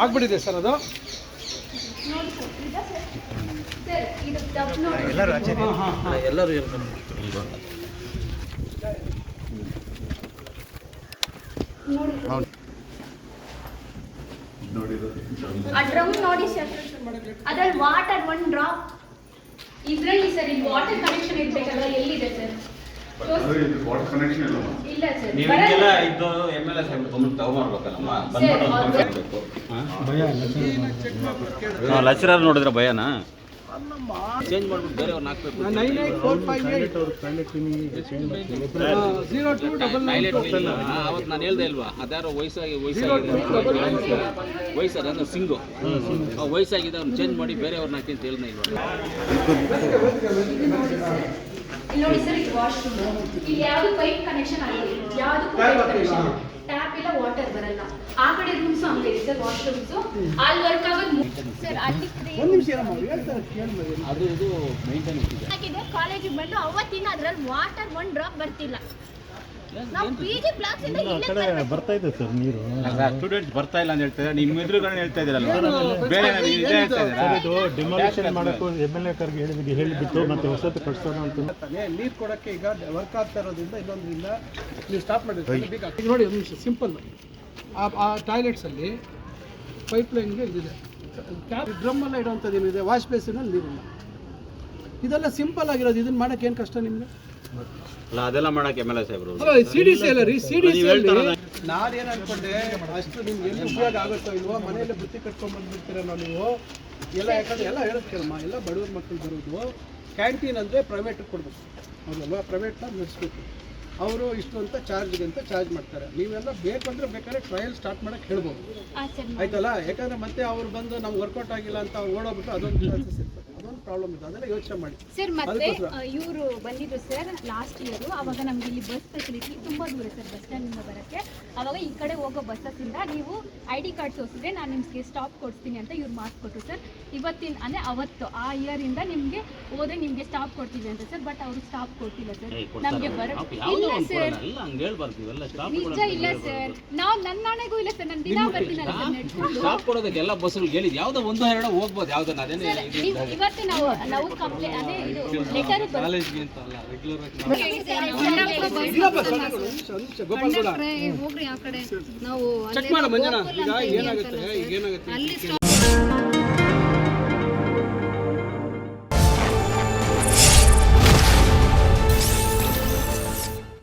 ಆಗ್ಬಿಟ್ಟಿದೆ ಸರ್ ಅದು. ಎಲ್ಲರೂ ಎಲ್ಲರೂ ಹೇಳ್ಕೊಂಡು ಆ ಡ್ರಮ್ ನೋಡಿ ಸರ್. ಅದ್ರಲ್ಲಿ ವಾಟರ್ ಒನ್ ಡ್ರಾಪ್. ಇದ್ರಲ್ಲಿ ಸರ್ ಇಲ್ಲಿ ವಾಟರ್ ಕನೆಕ್ಷನ್ ಇರ್ಬೇಕಲ್ಲ ಎಲ್ಲಿದೆ ಸರ್? ವಾಟರ್ ಕನೆಕ್ಷನ್ ಇಲ್ಲ ಸರ್. ಎಂ ಎಲ್ ಎ ಸಾಹೇಬ್ ಬಂದ್ಬಿಟ್ಟು ತಗೊಂಬರ್ಬೇಕಲ್ಲಮ್ಮ ಬಂದ್ಬಿಟ್ಟು ಲಚರರ್ ನೋಡಿದ್ರೆ ಭಯನಾ? ಚೇಂಜ್ ಮಾಡ್ಬಿಟ್ಟು ಬೇರೆಯವ್ರನ್ನ ಹಾಕ್ಬೇಕು. ನೈನ್ ಅವತ್ತು ಹೇಳ್ದೆ ಇಲ್ವಾ? ಅದ್ಯಾರೋ ವಯಸ್ಸಾಗಿ ವಯಸ್ಸಾಗಿ ವಯಸ್ಸಾದ ಅಂದ್ರೆ ಸಿಂಗು ಆ ವಯಸ್ಸಾಗಿದೆ ಅವ್ನು ಚೇಂಜ್ ಮಾಡಿ ಬೇರೆಯವ್ರನ್ನ ಹಾಕಿ ಅಂತ ಹೇಳ್ದೆ ಇಲ್ವಾ? ನೋಡಿ ಸರ್ ಇದು ವಾಶ್ರೂಮ್ ಇಲ್ಲಿ ಯಾವುದು ಪೈಪ್ ಕನೆಕ್ಷನ್ ಆಗಿದೆ? ಯಾವ್ದಕ್ಕೂ ಪೈಪ್ ಕನೆಕ್ಷನ್ ಟ್ಯಾಪ್ ಇಲ್ಲ. ವಾಟರ್ ಬರಲ್ಲ. ಆ ಕಡೆ ರೂಮ್ಸ್ ಹಂಗೆ ಇದೆ ಸರ್ ವಾಶ್ರೂಮ್ಸ್ ಅಲ್ಲಿ ವರ್ಕ್ ಅದು ಇದು ಮೇಂಟೆನೆನ್ಸ್ ಇದೆ ಹಾಕಿದೆ ಕಾಲೇಜಿಗೆ ಬಂದು ಅವತ್ತಿನ ಅದ್ರಲ್ಲಿ ವಾಟರ್ ಒನ್ ಡ್ರಾಪ್ ಬರ್ತಿಲ್ಲ. ನಾವು ಪಿ ಬ್ಲಾಕ್ಸ್ ಇಂದ ಇಲ್ಲೇ ಬರ್ತಾ ಇದೆ ಸರ್ ನೀರು. ಸ್ಟೂಡೆಂಟ್ಸ್ ಬರ್ತಾ ಇಲ್ಲ ಅಂತ ಹೇಳ್ತಾರೆ. ನಿಮ್ಮ ಎದುರುಗಳನ್ನ ಹೇಳ್ತಾ ಇದ್ದೀರಲ್ಲ ಬೇರೆ ಇದೇ ಹೇಳ್ತಾ ಇದ್ದೀರಾ? ಇದು ಡಿಮಾಲಿಷನ್ ಮಾಡೋಕ್ಕೂ ಎಂ ಎಲ್ ಎ ಕರ್ಗೆ ಹೇಳಿಬಿಟ್ಟು ಹೇಳಿಬಿಟ್ಟು ಮತ್ತೆ ಹೊಸತು ಕಟ್ಸೋಣ ಅಂತ. ತಾನೆ ನೀರು ಕೊಡೋಕ್ಕೆ ಈಗ ವರ್ಕ್ ಆಗ್ತಾ ಇರೋದ್ರಿಂದ ಇನ್ನೊಂದ್ರಿಂದ ನೀವು ಸ್ಟಾಪ್ ಮಾಡಿದ್ರೆ ಈಗ ನೋಡಿ ಒಂದು ನಿಮಿಷ ಸಿಂಪಲ್ ಆ ಆ ಟಾಯ್ಲೆಟ್ಸಲ್ಲಿ ಪೈಪ್ ಲೈನ್ಗೆ ಇದಿದೆ. ಡ್ರಮ್ ಎಲ್ಲ ಇಡುವಂಥದ್ದು ಏನಿದೆ? ವಾಶ್ ಬೇಸಿನಲ್ಲಿ ನೀರಿಲ್ಲ ಇದೆಲ್ಲ ಸಿಂಪಲ್ ಆಗಿರೋದು. ಇದನ್ನ ಮಾಡಕ್ಕೆ ಏನು ಕಷ್ಟ ನಿಮಗೆ? ಅಲ್ಲ ಅದೆಲ್ಲ ಮಾಡಕ್ಕೆ ಎಂ ಎಲ್ ಎ ಸಾಹೇಬ್ರು. ಸಿ ಡಿ ಸಿ ಅಲ್ಲ ರೀ? ಸಿ ಡಿ ಸಿ ನಾನೇನು ಅನ್ಕೊಂಡೆ ಅಷ್ಟು ನಿಮ್ಗೆ ಎಲ್ಲಿ ಉಪಯೋಗ ಆಗುತ್ತೋ ಇಲ್ವೋ ಮನೆಯಲ್ಲೇ ಬುತ್ತಿ ಕಟ್ಕೊಂಡ್ ಬಂದ್ಬಿಡ್ತೀರಲ್ಲ ನೀವು? ಎಲ್ಲ ಯಾಕಂದ್ರೆ ಎಲ್ಲ ಹೇಳುತ್ತೇಳಮ್ಮ ಎಲ್ಲ ಬಡವ್ರ ಮಕ್ಕಳು ಬರೋದು. ಕ್ಯಾಂಟೀನ್ ಅಂದರೆ ಪ್ರೈವೇಟಿಗೆ ಕೊಡ್ಬೇಕು. ಹೌದಲ್ವಾ? ಪ್ರೈವೇಟ್ನ ನಡೆಸ್ಬೇಕು ಅವರು ಇಷ್ಟು ಅಂತ ಚಾರ್ಜ್ಗೆ ಅಂತ ಚಾರ್ಜ್ ಮಾಡ್ತಾರೆ. ನೀವೆಲ್ಲ ಬೇಕಂದ್ರೆ ಬೇಕಾದ್ರೆ ಟ್ರಯಲ್ ಸ್ಟಾರ್ಟ್ ಮಾಡಕ್ಕೆ ಹೇಳ್ಬೋದು. ಆಯ್ತಲ್ಲ? ಯಾಕಂದ್ರೆ ಮತ್ತೆ ಅವ್ರು ಬಂದು ನಮ್ಗೆ ವರ್ಕೌಟ್ ಆಗಿಲ್ಲ ಅಂತ ಅವ್ರು ಓಡೋಗ್ಬಿಟ್ಟು ಅದೊಂದು ಚಾನ್ಸಸ್ ಇರ್ತದೆ. ಅದೊಂದು ಪ್ರಾಬ್ಲಮ್ ಇದೆ. ಅದೆಲ್ಲ ಯೋಚನೆ ಮಾಡಿ. ಸರ್ ಮತ್ತೆ. ಇವರು ಬಂದಿದ್ರು ಸರ್ ಲಾಸ್ಟ್ ಇಯರ್ ಅವಾಗ ನಮ್ಗೆ ಇಲ್ಲಿ ಬಸ್ ಫೆಸಿಲಿಟಿ ತುಂಬಾ ದೂರ ಸರ್ ಬಸ್ ಸ್ಟ್ಯಾಂಡಿಂದ ಬರಕ್ಕೆ. ಅವಾಗ ಈ ಕಡೆ ಹೋಗೋ ಬಸ್ಸಸ್ಸಿಂದ ನೀವು ಐ ಡಿ ಕಾರ್ಡ್ ತೋರಿಸಿದ್ರೆ ನಾನು ನಿಮ್ಗೆ ಸ್ಟಾಪ್ ಕೊಡ್ತೀನಿ ಅಂತ ಇವ್ರು ಮಾರ್ಕ್ ಕೊಟ್ಟರು ಸರ್ ಇವತ್ತಿನ ಅಂದ್ರೆ ಅವತ್ತು ಆ ಇಯರ್ ಇಂದ ನಿಮ್ಗೆ ಹೋದ್ರೆ ನಿಮ್ಗೆ ಸ್ಟಾಪ್ ಕೊಡ್ತೀವಿ ಅಂತ ಸರ್ ಬಟ್ ಅವ್ರು ಸ್ಟಾಪ್ ಕೊಟ್ಟಿಲ್ಲ ಸರ್ ನಮ್ಗೆ ಬರೋ ಇಲ್ಲ ಸರ್ ಎಲ್ಲ ಹಂಗೆ ಹೇಳ್ಬಾರ್ದು. ಇವೆಲ್ಲ ಸ್ಟಾಪ್ ನಿಜ ಇಲ್ಲ ಸರ್ ನಾವು ನನ್ನ ನಾಣೆಗೂ ಇಲ್ಲ ಸರ್ ನಾನು ದಿನ ಬರ್ತೀನಲ್ಲ ಸರ್ ನಡ್ಕೊಂಡು. ಸ್ಟಾಪ್ ಕೊಡೋದಕ್ಕೆ ಎಲ್ಲ ಬಸ್ಗಳು ಹೇಳಿದ್. ಯಾವ್ದೋ ಒಂದು ಎರಡೋ ಹೋಗ್ಬೋದು. ಯಾವ್ದನ್ನ ಅದೇನೇ ನೀವು ನಾವು ಕಂಪ್ಲೇಂಟ್ ಅದೇ ಇದು ಲೆಟರ್ ಕಾಲೇಜ್ಗೆ ಅಂತ ಅಲ್ಲ ರೆಗ್ಯುಲರ್ ಗೋಪಾಲ್ ಗೌಡ. ಹೋಗ್ರಿ ಆ ಕಡೆ. ನಾವು ಚೆಕ್